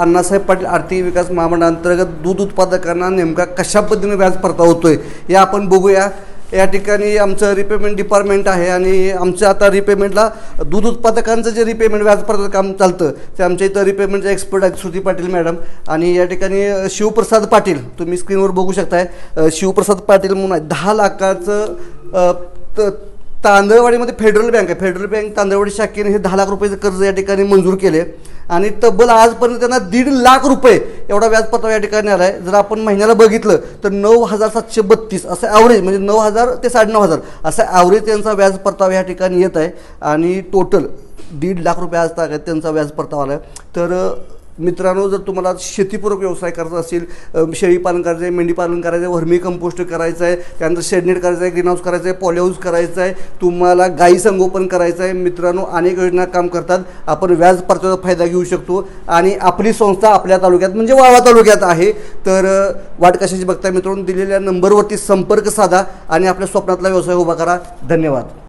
अण्णासाहेब पाटील आर्थिक विकास महामंडळांतर्गत दूध उत्पादकांना नेमका कशा पद्धतीने व्याज परतावा होतोय हे आपण बघूया. या ठिकाणी आमचं रिपेमेंट डिपार्टमेंट आहे आणि आमचं आता रिपेमेंटला दूध उत्पादकांचं जे रिपेमेंट व्याज परत काम चालतं ते आमच्या इथं रिपेमेंटचे एक्सपर्ट आहेत श्रुती पाटील मॅडम आणि या ठिकाणी शिवप्रसाद पाटील तुम्ही स्क्रीनवर बघू शकताय. शिवप्रसाद पाटील म्हणून आहे. दहा लाखाचं तांदळवाडीमध्ये फेडरल बँक आहे. फेडरल बँक तांदळवाडी शाखेने हे दहा लाख रुपयाचं कर्ज या ठिकाणी मंजूर केले. आणि तब्बल आजपर्यंत त्यांना दीड लाख रुपये एवढा व्याज परतावा या ठिकाणी आला आहे जर आपण महिन्याला बघितलं तर नऊ हजार सातशे बत्तीस असं ॲव्हरेज म्हणजे नऊ हजार ते साडेनऊ हजार असं ॲव्हरेज त्यांचा व्याज परतावा या ठिकाणी येत आहे. आणि टोटल दीड लाख रुपये आज तागायत त्यांचा व्याज परतावा आला आहे तर मित्रांनो जर तुम्हाला शेतीपूरक व्यवसाय करायचा असेल शेळी पालन करायचं आहे मेंढी पालन करायचं आहे व्हर्मी कंपोस्ट करायचं आहे त्यानंतर शेडनेट करायचं आहे ग्रीन हाऊस करायचं आहे पॉलीहाऊस करायचं आहे तुम्हाला गाई संगोपन करायचं आहे मित्रांनो अनेक योजना काम करतात. आपण व्याज परताव्याचा फायदा घेऊ शकतो. आणि आपली संस्था आपल्या तालुक्यात म्हणजे वावा तालुक्यात आहे. तर अ, वाट कशाची बघताय मित्रांनो? दिलेल्या नंबरवरती संपर्क साधा आणि आपल्या स्वप्नातला व्यवसाय उभा करा. धन्यवाद.